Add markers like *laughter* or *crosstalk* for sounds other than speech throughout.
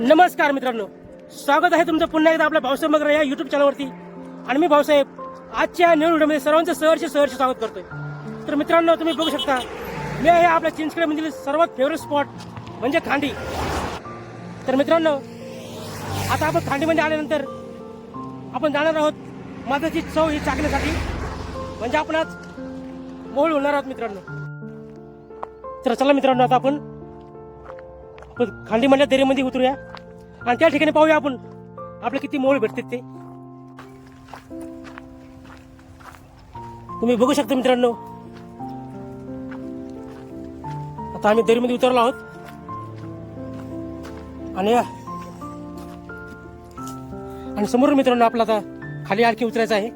नमस्कार मित्रांनो. स्वागत आहे तुमचं पुन्हा एकदा आपल्या भाऊसाहेब मगर या युट्यूब चॅनलवरती आणि मी भाऊसाहेब आजच्या न्यू व्हिडिओमध्ये सर्वांचं सहर्ष सहर्ष स्वागत करतोय. तर मित्रांनो तुम्ही बघू शकता मी आहे आपल्या चिंचखेडमधील सर्वात फेवरेट स्पॉट म्हणजे खांडी. तर मित्रांनो आता आपण खांडीमध्ये आल्यानंतर आपण जाणार आहोत माझाची चव ही चाकण्यासाठी. म्हणजे आपण आज मोहळ होणार आहोत मित्रांनो. तर चला मित्रांनो आता आपण आपण खांडीमधल्या दरीमध्ये उतरूया. आणि त्या ठिकाणी पाहूया आपण आपले किती मोळ भेटतात ते. तुम्ही बघू शकता मित्रांनो. आता आम्ही दरीमध्ये उतरलो आहोत. आणि आणि समोर मित्रांनो आपला आता खाली आणखी उतरायचं आहे.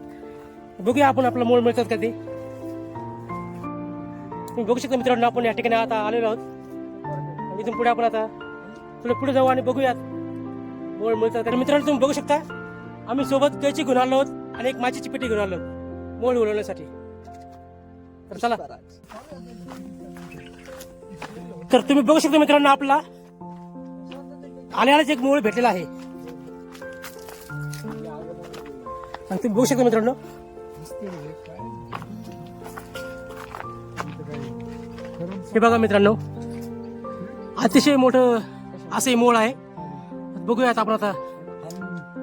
बघूया आपण आपला मोळ मिळतात का ते. तुम्ही बघू शकता मित्रांनो आपण या ठिकाणी आता आलेलो आहोत. इथून पुढे आपण आता थोडं पुढे जाऊ आणि बघूयात. मोळ मिळतात तर मित्रांनो तुम्ही बघू शकता. आम्ही सोबत कैची घेऊन आलो आहोत आणि एक माचीची पेटी घेऊन आलो मोळ उलवण्यासाठी तर चला. तर तुम्ही बघू शकता मित्रांनो आपला. आल्यालाच एक मोळ भेटलेला आहे. आणि तुम्ही बघू शकता मित्रांनो. हे बघा मित्रांनो. अतिशय मोठं असं हे मोळ आहे. बघूयात आपण आता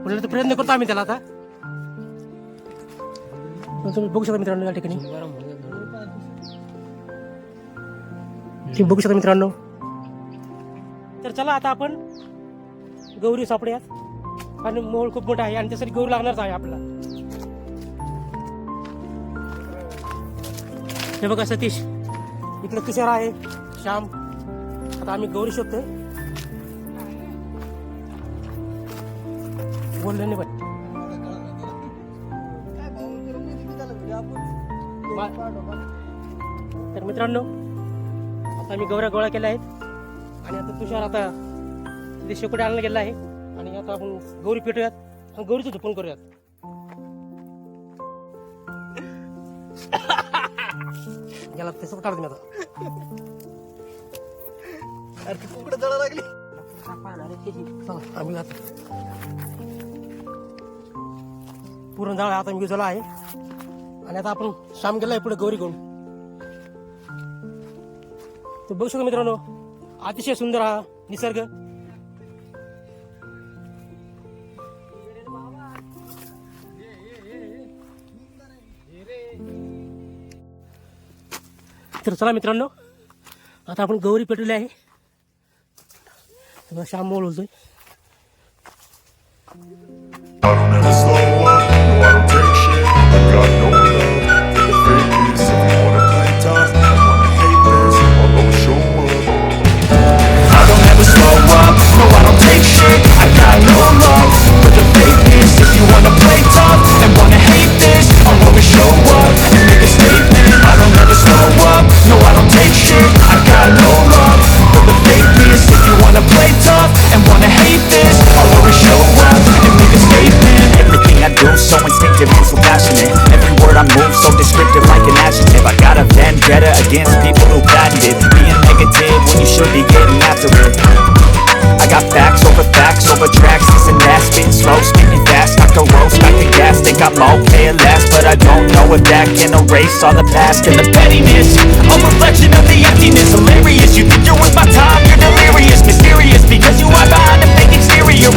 म्हणजे प्रयत्न करतो आम्ही त्याला आता. तुम्ही बघू शकता मित्रांनो या ठिकाणी. तुम्ही बघू शकता मित्रांनो. तर चला आता आपण गौरी सापडूयात. आणि मोळ खूप मोठा आहे आणि त्यासाठी गौरी लागणारच आहे आपला हे बघा सतीश. इकडं तुषार आहे श्याम. आता आम्ही गौरी शोधतोय. बोलले नाही पण तर मित्रांनो आता आम्ही गौऱ्या गोळा केल्या आहेत. आणि आता तुषार आता तिथे शेकोटी आणायला गेला आहे. आणि आता आपण गौरी पेटूयात. आणि गौरीचं झोपून करूयात. *coughs* याला तसंच काढतो मी आता. अरे ती कुकडं जळा लागली. चला आम्ही आता पुरण जाळ आता मी झाला आहे. आणि आता आपण शाम आहे पुढे गौरी घेऊन. तर बघू शकतो मित्रांनो अतिशय सुंदर हा निसर्ग. तर चला मित्रांनो आता आपण गौरी पेटवली आहे. तेव्हा श्याम मोल बोलतोय I got facts over facts over tracks. This and that, spitting slow, spitting fast Knock the roast, back the gas. Think I'm okay at last But I don't know if that can erase all the past And the pettiness. A reflection of the emptiness. Hilarious, you think you're worth my time. You're delirious, mysterious Because you hide behind a fake exterior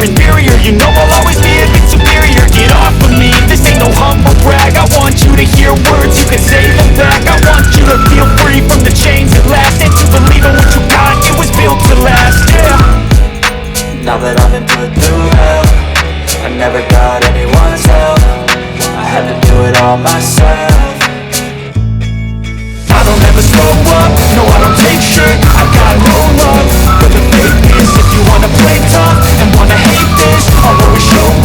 Got anyone's help. I had to do it all myself. I don't ever slow up, no I don't take shit. I got no love. For the fake fakeness If you wanna play tough and wanna hate this I'll always show up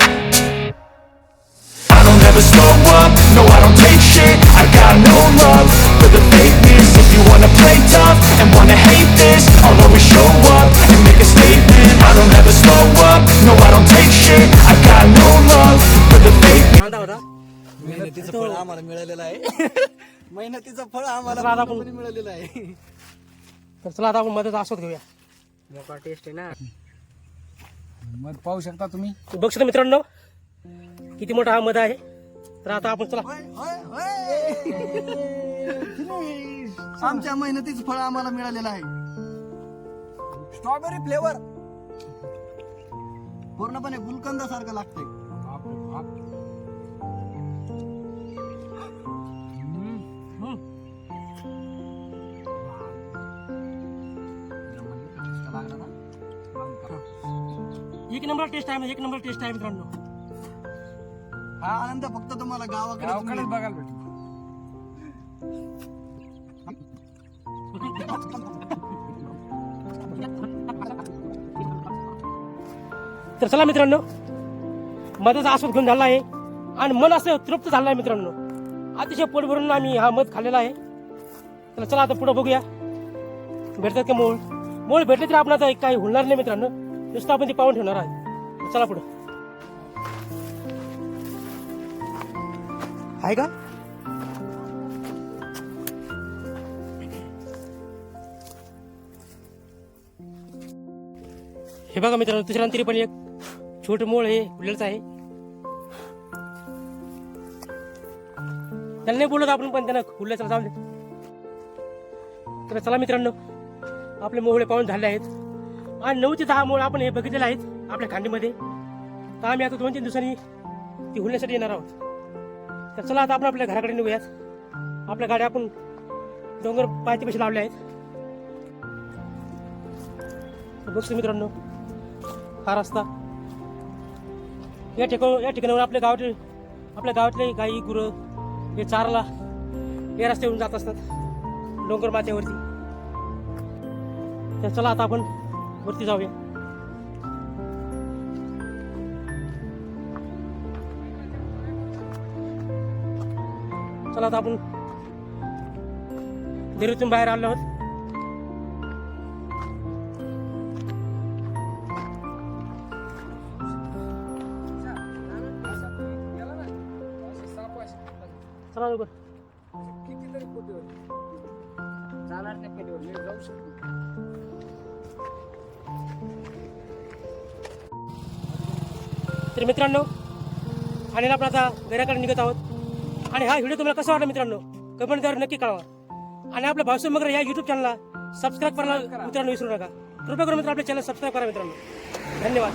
I don't ever slow up, no I don't take shit I got no love for the fakeness If you wanna play tough and wanna hate this I'll always show up and make a statement I don't ever slow up, no I don't take shit I got no love for the fakeness मेहनतीचं फळ आम्हाला मिळालेलं आहे मेहनतीचं फळ आम्हाला मिळालेलं आहे तर चला आता आपण मधाचा आस्वाद घेऊया मोका टेस्ट आहे ना मध पाहू शकता तुम्ही बघ शकता मित्रांनो किती मोठा हा मध आहे तर आता आपण चला होय, होय. *laughs* आमच्या मेहनतीचं फळ आम्हाला मिळालेलं आहे स्ट्रॉबेरी फ्लेवर पूर्णपणे गुलकंदा सारखं लागतंय. एक नंबर टेस्ट आहे एक नंबर टेस्ट आहे मित्रांनो हा आनंद फक्त तुम्हाला गावाकडे गावाकडेच बघायला भेटेल तर चला मित्रांनो मधाचा आस्वाद घेऊन झाला आहे. आणि मन असं तृप्त झालं आहे मित्रांनो. अतिशय पोट भरून आम्ही हा मध खाल्लेला आहे. तर चला आता पुढे बघूया. भेटतात का मोळ? मोळ भेटले तरी आपण आता काही होणार नाही मित्रांनो. नुसतं आपण ते पाहून ठेवणार आहे चला पुढं. आहे का हे बघा मित्रांनो दुसऱ्या तरी पण एक छोट मोळ हे फुलेलंच आहे. त्याला नाही बोलत आपण पण त्यांना फुल्याचं जाऊ तर चला मित्रांनो आपले मोहळे पाहून झाले आहेत. आणि नऊ ते दहा मोळ आपण हे बघितलेले आहेत आपल्या खांडीमध्ये. तर आम्ही आता दोन तीन दिवसांनी ती हुलण्यासाठी येणार आहोत. तर चला आता आपण आपल्या घराकडे निघूयात. आपल्या गाड्या आपण डोंगर पायथ्यापाशी लावले आहेत. बघतो मित्रांनो हा रस्ता. या ठिकाण या ठिकाणावर आपल्या गावातील आपल्या गावातले गाई गुरं हे चाराला या रस्त्यावरून जात असतात डोंगर माथ्यावरती तर चला आता आपण वरती जाऊया. चला आता आपण देरीतून बाहेर आलो आहोत. चला लवकर. कितीतरी जाणार नाही मी जाऊ शकतो तर मित्रांनो आणि आपण आता घराकडे निघत आहोत. आणि हा व्हिडिओ तुम्हाला कसा वाटला मित्रांनो? कमेंटद्वारे नक्की कळवा. आणि आपल्या भावसाहेब मगर या युट्यूब चॅनलला सबस्क्राईब करायला मित्रांनो विसरू नका. कृपया करून मित्र आपल्या चॅनल सबस्क्राईब करा मित्रांनो. धन्यवाद.